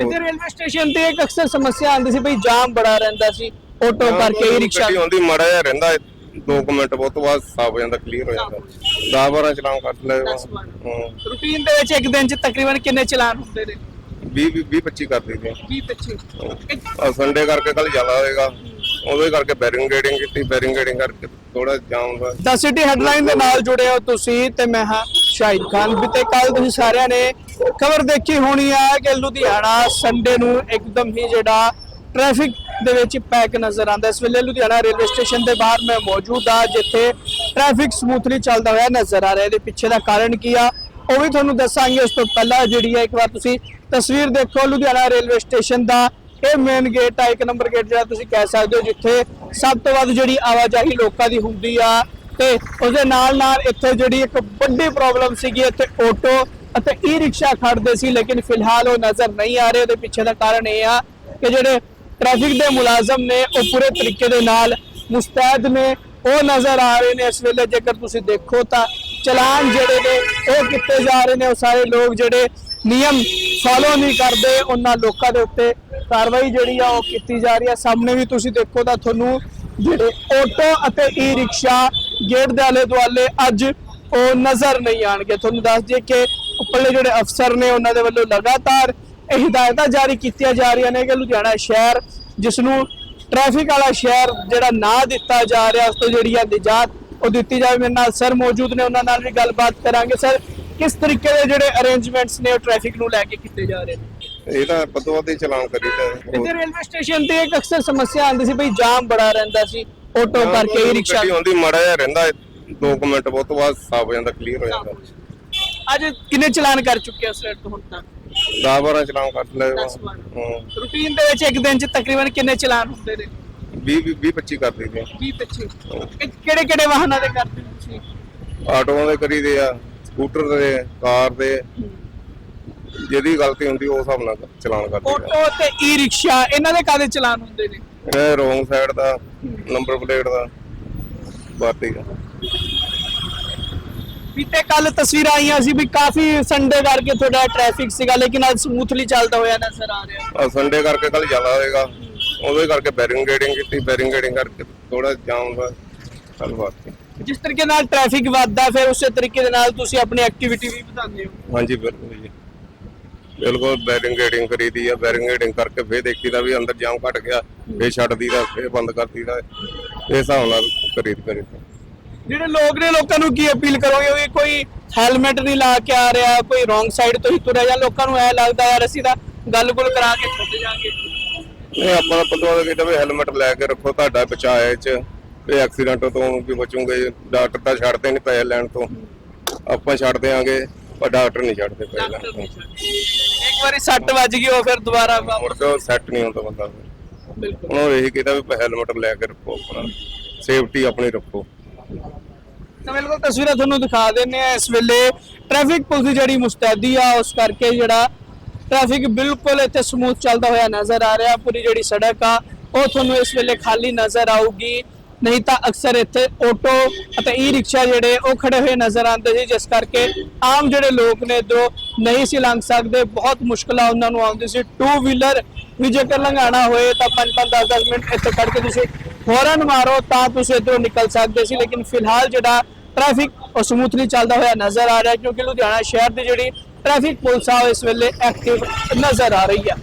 ਇੱਥੇ railway station ਤੇ ਇੱਕ ਅਕਸਰ ਸਮੱਸਿਆ ਆਉਂਦੀ ਸੀ ਬਈ ਜਾਮ ਬੜਾ ਰਹਿੰਦਾ ਸੀ ਆਟੋ ਕਰਕੇ ਹੀ ਰਿਕਸ਼ਾ ਗੱਡੀ ਆਉਂਦੀ ਮਾੜਾ ਜਿਹਾ ਰਹਿੰਦਾ 2 ਮਿੰਟ ਬਹੁਤ ਤੋਂ ਬਾਅਦ ਸਾਫ਼ ਹੋ ਜਾਂਦਾ ਕਲੀਅਰ ਹੋ ਜਾਂਦਾ। 10 12 ਚਲਾਨ ਕੱਟ ਲੈ ਦਸ ਬਾਰਾਂ। ਰੂਟੀਨ ਦੇ ਵਿੱਚ ਇੱਕ ਦਿਨ 'ਚ ਤਕਰੀਬਨ ਕਿੰਨੇ ਚਲਾਨ ਹੁੰਦੇ ਨੇ? 20 20 25 ਕਰ ਦਿੱਤੇ 20 25 ਆ ਸੰਡੇ ਕਰਕੇ ਕੱਲ ਜ਼ਿਆਦਾ ਹੋਏਗਾ। ਉਹਦੇ ਕਰਕੇ ਬੈਰਿੰਗੇਡਿੰਗ ਕੀਤੀ ਬੈਰਿੰਗੇਡਿੰਗ ਕਰਕੇ ਥੋੜਾ ਜਾਮ ਦਾ ਦਾ ਸਿਟੀ ਹੈਡਲਾਈਨ ਦੇ ਨਾਲ ਜੁੜੇ ਹੋ ਤੁਸੀਂ ਤੇ ਮੈਂ ਹਾਂ ਸ਼ਾਹਿਦ ਖਾਨ। ਵੀ ਤੇ ਕੱਲ ਤੁਸੀਂ ਸਾਰਿਆਂ ਨੇ ਖਬਰ ਦੇਖੀ ਹੋਣੀ ਹੈ ਕਿ ਲੁਧਿਆਣਾ ਸੰਡੇ ਨੂੰ ਇੱਕਦਮ ਹੀ ਜਿਹੜਾ ਟ੍ਰੈਫਿਕ ਦੇ ਵਿੱਚ ਪੈਕ ਨਜ਼ਰ ਆਉਂਦਾ ਇਸ ਵੇਲੇ ਲੁਧਿਆਣਾ ਰੇਲਵੇ ਸਟੇਸ਼ਨ ਦੇ ਬਾਹਰ ਮੈਂ ਮੌਜੂਦ ਆ ਜਿੱਥੇ ਟ੍ਰੈਫਿਕ ਸਮੂਥਲੀ ਚੱਲਦਾ ਹੋਇਆ ਨਜ਼ਰ ਆ ਰਿਹਾ ਇਹਦੇ ਪਿੱਛੇ ਦਾ ਕਾਰਨ ਕੀ ਆ, ਉਹ ਵੀ ਤੁਹਾਨੂੰ ਦੱਸਾਂਗੇ। ਉਸ ਤੋਂ ਪਹਿਲਾਂ ਜਿਹੜੀ ਹੈ, ਇੱਕ ਵਾਰ ਤੁਸੀਂ ਤਸਵੀਰ ਦੇਖੋ, ਲੁਧਿਆਣਾ ਰੇਲਵੇ ਸਟੇਸ਼ਨ ਦਾ ਇਹ ਮੇਨ ਗੇਟ ਆ, ਇੱਕ ਨੰਬਰ ਗੇਟ ਜਿਹੜਾ ਤੁਸੀਂ ਕਹਿ ਸਕਦੇ ਹੋ, ਜਿੱਥੇ ਸਭ ਤੋਂ ਵੱਧ ਜਿਹੜੀ ਆਵਾਜਾਈ ਲੋਕਾਂ ਦੀ ਹੁੰਦੀ ਆ। ਤੇ ਉਸਦੇ ਨਾਲ ਨਾਲ ਇੱਥੇ ਜਿਹੜੀ ਇੱਕ ਵੱਡੀ ਪ੍ਰੋਬਲਮ ਸੀਗੀ, ਇੱਥੇ ਆਟੋ ਅਤੇ ਈ ਰਿਕਸ਼ਾ ਖੜਦੇ ਸੀ, ਲੇਕਿਨ ਫਿਲਹਾਲ ਉਹ ਨਜ਼ਰ ਨਹੀਂ ਆ ਰਹੇ। ਉਹਦੇ ਪਿੱਛੇ ਦਾ ਕਾਰਨ ਇਹ ਆ ਕਿ ਜਿਹੜੇ ਟ੍ਰੈਫਿਕ ਦੇ ਮੁਲਾਜ਼ਮ ਨੇ, ਉਹ ਪੂਰੇ ਤਰੀਕੇ ਦੇ ਨਾਲ ਮੁਸਤੈਦ ਨੇ। ਉਹ ਨਜ਼ਰ ਆ ਰਹੇ ਨੇ ਇਸ ਵੇਲੇ, ਜੇਕਰ ਤੁਸੀਂ ਦੇਖੋ ਤਾਂ ਚਲਾਨ ਜਿਹੜੇ ਨੇ, ਉਹ ਕਿੱਥੇ ਜਾ ਰਹੇ ਨੇ। ਉਹ ਸਾਰੇ ਲੋਕ ਜਿਹੜੇ ਨਿਯਮ ਫਾਲੋ ਨਹੀਂ ਕਰਦੇ, ਉਹਨਾਂ ਲੋਕਾਂ ਦੇ ਉੱਤੇ ਕਾਰਵਾਈ ਜਿਹੜੀ ਆ, ਉਹ ਕੀਤੀ ਜਾ ਰਹੀ ਆ। ਸਾਹਮਣੇ ਵੀ ਤੁਸੀਂ ਦੇਖੋ ਤਾਂ ਤੁਹਾਨੂੰ ਜਿਹੜੇ ਆਟੋ ਅਤੇ ਈ ਰਿਕਸ਼ਾ ਗੇਟ ਦੇ ਆਲੇ ਦੁਆਲੇ ਅੱਜ ਉਹ ਨਜ਼ਰ ਨਹੀਂ ਆਣਗੇ। ਤੁਹਾਨੂੰ ਦੱਸ ਦਈਏ ਕਿ ਉੱਪਰਲੇ ਜਿਹੜੇ ਅਫਸਰ ਨੇ ਉਹਨਾਂ ਦੇ ਵੱਲੋਂ ਲਗਾਤਾਰ ਇਹ ਹਦਾਇਤਾਂ ਜਾਰੀ ਕੀਤੀਆਂ ਜਾ ਰਹੀਆਂ ਨੇ ਕਿ ਲੁਧਿਆਣਾ ਸ਼ਹਿਰ ਜਿਸ ਨੂੰ ਟ੍ਰੈਫਿਕ ਵਾਲਾ ਸ਼ਹਿਰ ਜਿਹੜਾ ਨਾਂ ਦਿੱਤਾ ਜਾ ਰਿਹਾ ਉਸ ਤੋਂ ਜਿਹੜੀ ਆ ਨਿਜਾਤ ਉਹ ਦਿੱਤੀ ਜਾਵੇ। ਮੇਰੇ ਨਾਲ ਸਰ ਮੌਜੂਦ ਨੇ ਉਹਨਾਂ ਨਾਲ ਵੀ ਗੱਲਬਾਤ ਕਰਾਂਗੇ। ਸਰ ਕਿਸ ਤਰੀਕੇ ਦੇ ਜਿਹੜੇ ਅਰੇਂਜਮੈਂਟਸ ਨੇ ਉਹ ਟ੍ਰੈਫਿਕ ਨੂੰ ਲੈ ਕੇ ਕੀਤੇ ਜਾ ਰਹੇ ਨੇ? ਇਹ ਤਾਂ ਪਤੋਂ ਦੇ ਚਲਾਨ ਕਰੀਦਾ ਇੱਥੇ ਰੇਲਵੇ ਸਟੇਸ਼ਨ ਤੇ ਇੱਕ ਅਕਸਰ ਸਮੱਸਿਆ ਆਉਂਦੀ ਸੀ ਬਈ ਜਾਮ ਬੜਾ ਰਹਿੰਦਾ ਸੀ। ਆਟੋ ਕਰਕੇ ਹੀ ਰਿਕਸ਼ਾ ਆਉਂਦੀ ਮਾੜਾ ਰਹਿੰਦਾ 2 ਮਿੰਟ ਬਹੁਤ ਬਾਅਦ ਸਾਫ਼ ਹੋ ਜਾਂਦਾ ਕਲੀਅਰ ਹੋ ਜਾਂਦਾ। ਅੱਜ ਕਿੰਨੇ ਚਲਾਨ ਕਰ ਚੁੱਕੇ ਹੋ ਸਰ ਤੋਂ ਹੁਣ ਤੱਕ 10 12 ਚਲਾਨ ਕੱਟ। ਰੂਟੀਨ ਦੇ ਵਿੱਚ ਇੱਕ ਦਿਨ 'ਚ ਤਕਰੀਬਨ ਕਿੰਨੇ ਚਲਾਨ ਹੁੰਦੇ ਨੇ? 20 20 25 ਕਰ ਦਿੱਤੇ 20 25 ਕਿਹੜੇ ਕਿਹੜੇ ਵਾਹਨਾਂ ਦੇ ਕਰਦੇ ਤੁਸੀਂ? ਆਟੋਆਂ ਦੇ ਕਰੀਦੇ ਆ ਸਕੂਟਰ ਦੇ ਕਾਰ ਦੇ। ਜਿਹਦੀ ਗਲਤੀ ਹੁੰਦੀ ਉਹ ਹਿਸਾਬ ਨਾਲ ਚਲਾਨ ਕਰਦੇ ਆਟੋ ਤੇ ਈ ਰਿਕਸ਼ਾ ਇਹਨਾਂ ਦੇ ਕਾਦੇ ਚਲਾਨ ਹੁੰਦੇ ਨੇ? ਇਹ ਰੋਂਗ ਸਾਈਡ ਦਾ ਨੰਬਰ ਪਲੇਟ ਦਾ ਬਾਤੀ ਦਾ। ਬੀਤੇ ਕੱਲ ਤਸਵੀਰਾਂ ਆਈਆਂ ਸੀ ਵੀ ਕਾਫੀ ਸੰਡੇ ਕਰਕੇ ਤੁਹਾਡਾ ਟ੍ਰੈਫਿਕ ਸੀਗਾ ਲੇਕਿਨ ਅੱਜ ਸਮੂਥਲੀ ਚੱਲਦਾ ਹੋਇਆ ਨਜ਼ਰ ਆ ਰਿਹਾ। ਆ ਸੰਡੇ ਕਰਕੇ ਕੱਲ ਜ਼ਿਆਦਾ ਹੋਏਗਾ। ਉਹਦੇ ਕਰਕੇ ਬੈਰਿੰਗੇਡਿੰਗ ਕੀਤੀ ਬੈਰਿੰਗੇਡਿੰਗ ਕਰਕੇ ਥੋੜਾ ਜਾਮ ਦਾ ਕੱਲ ਬਾਤ ਜਿਸ ਤਰੀਕੇ ਨਾਲ ਟ੍ਰੈਫਿਕ ਵੱਧਦਾ ਫਿਰ ਉਸੇ ਤਰੀਕੇ ਦੇ ਨਾਲ ਤੁਸੀਂ ਆਪਣੀ ਐਕਟੀਵਿਟੀ ਵੀ ਵਧਾਉਂਦੇ ਹੋ। ਹਾਂਜੀ ਬਿਲਕੁਲ ਜੀ। ਬਿਲਕੁਲ ਬੈਰਿੰਗੇਡਿੰਗ ਕਰੀਦੀ ਆ। ਬੈਰਿੰਗੇਡਿੰਗ ਕਰਕੇ ਫੇਰ ਦੇਖੀਦਾ ਵੀ ਅੰਦਰ ਜਾਮ ਘਟ ਗਿਆ ਫੇਰ ਛੱਡਦੀ ਦਾ ਫੇਰ ਬੰਦ ਕਰਦੀ ਦਾ ਇਸ ਹਿਸਾਬ ਨਾਲ ਕਰੀਦ ਕਰੀਦੀ ਜਿਹੜੇ ਲੋਕ ਨੇ ਲੋਕਾਂ ਨੂੰ ਕੀ ਅਪੀਲ ਕਰੋਗੇ? ਵੀ ਕੋਈ ਹੈਲਮਟ ਨਹੀਂ ਲਾ ਕੇ ਆ ਰਿਹਾ ਕੋਈ ਰੋਂਗ ਸਾਈਡ ਤੋਂ ਹੀ ਤੁਰਿਆ ਜਾਂ ਲੋਕਾਂ ਨੂੰ ਐ ਲੱਗਦਾ ਯਾਰ ਅਸੀਂ ਤਾਂ ਗੱਲ-ਗੁਲ ਕਰਾ ਕੇ ਛੱਡ ਜਾਾਂਗੇ। ਨਹੀਂ ਆਪਾਂ ਪਤਵਾ ਦੇ ਵੀ ਹੈਲਮਟ ਲੈ ਕੇ ਰੱਖੋ ਤੁਹਾਡਾ ਇਹ ਚ। ਇਹ ਐਕਸੀਡੈਂਟ ਤੋਂ ਵੀ ਬਚੋਗੇ ਡਾਕਟਰ ਤਾਂ ਛੱਡਦੇ ਨਹੀਂ ਪੈਸੇ ਲੈਣ ਤੋਂ। ਆਪਾਂ ਛੱਡ ਦਿਆਂਗੇ ਪਰ ਡਾਕਟਰ ਨਹੀਂ ਛੱਡਦੇ ਤੋਂ। ਇੱਕ ਵਾਰੀ ਸੱਟ ਵੱਜ ਗਈ ਉਹ ਫਿਰ ਦੁਬਾਰਾ ਮੁੜ ਕੇ ਉਹ ਸੈੱਟ ਨਹੀਂ ਹੁੰਦਾ ਬੰਦਾ। ਬਿਲਕੁਲ। ਉਹਨਾਂ ਨੂੰ ਇਹੀ ਕਹਿੰਦਾ ਵੀ ਹੈਲਮਟ ਲੈ ਕੇ ਰੱਖੋ ਆਪਣਾ। ਸੇਫਟੀ ਆਪਣੀ ਰੱਖੋ। ਤਾਂ ਬਿਲਕੁਲ ਤਸਵੀਰਾਂ ਤੁਹਾਨੂੰ ਦਿਖਾ ਦਿੰਨੇ ਆ ਇਸ ਵੇਲੇ ਟ੍ਰੈਫਿਕ ਪੁਲਿਸ ਦੀ ਜਿਹੜੀ ਮੁਸਤੈਦੀ ਆ, ਉਸ ਕਰਕੇ ਜਿਹੜਾ ਟ੍ਰੈਫਿਕ ਬਿਲਕੁਲ ਇੱਥੇ ਸਮੂਥ ਚੱਲਦਾ ਹੋਇਆ ਨਜ਼ਰ ਆ ਰਿਹਾ। ਪੂਰੀ ਜਿਹੜੀ ਸੜਕ ਆ, ਉਹ ਤੁਹਾਨੂੰ ਇਸ ਵੇਲੇ ਖਾਲੀ ਨਜ਼ਰ ਆਊਗੀ। ਨਹੀਂ ਤਾਂ ਅਕਸਰ ਇੱਥੇ ਆਟੋ ਅਤੇ ਈ ਰਿਕਸ਼ਾ ਜਿਹੜੇ, ਉਹ ਖੜੇ ਹੋਏ ਨਜ਼ਰ ਆਉਂਦੇ ਸੀ, ਜਿਸ ਕਰਕੇ ਆਮ ਜਿਹੜੇ ਲੋਕ ਨੇ ਜੋ ਨਹੀਂ ਸੀ ਲੰਘ ਸਕਦੇ। ਬਹੁਤ ਮੁਸ਼ਕਲਾਂ ਉਹਨਾਂ ਨੂੰ ਆਉਂਦੀ ਸੀ। ਟੂ ਵੀਲਰ ਵੀ ਜੇਕਰ ਲੰਘਾਣਾ ਹੋਏ, ਤਾਂ 5-5 10-10 ਮਿੰਟ ਇੱਥੇ ਖੜ ਕੇ ਤੁਸੀਂ ਹੌਰਨ ਮਾਰੋ ਤਾਂ ਤੁਸੀਂ ਇੱਧਰੋਂ ਨਿਕਲ ਸਕਦੇ ਸੀ, ਲੇਕਿਨ ਫਿਲਹਾਲ ਜਿਹੜਾ ਟ੍ਰੈਫਿਕ ਉਹ ਸਮੂਥਲੀ ਚੱਲਦਾ ਹੋਇਆ ਨਜ਼ਰ ਆ ਰਿਹਾ, ਕਿਉਂਕਿ ਲੁਧਿਆਣਾ ਸ਼ਹਿਰ ਦੀ ਜਿਹੜੀ ਟ੍ਰੈਫਿਕ ਪੁਲਿਸ ਆ, ਉਹ ਇਸ ਵੇਲੇ ਐਕਟਿਵ ਨਜ਼ਰ ਆ ਰਹੀ ਹੈ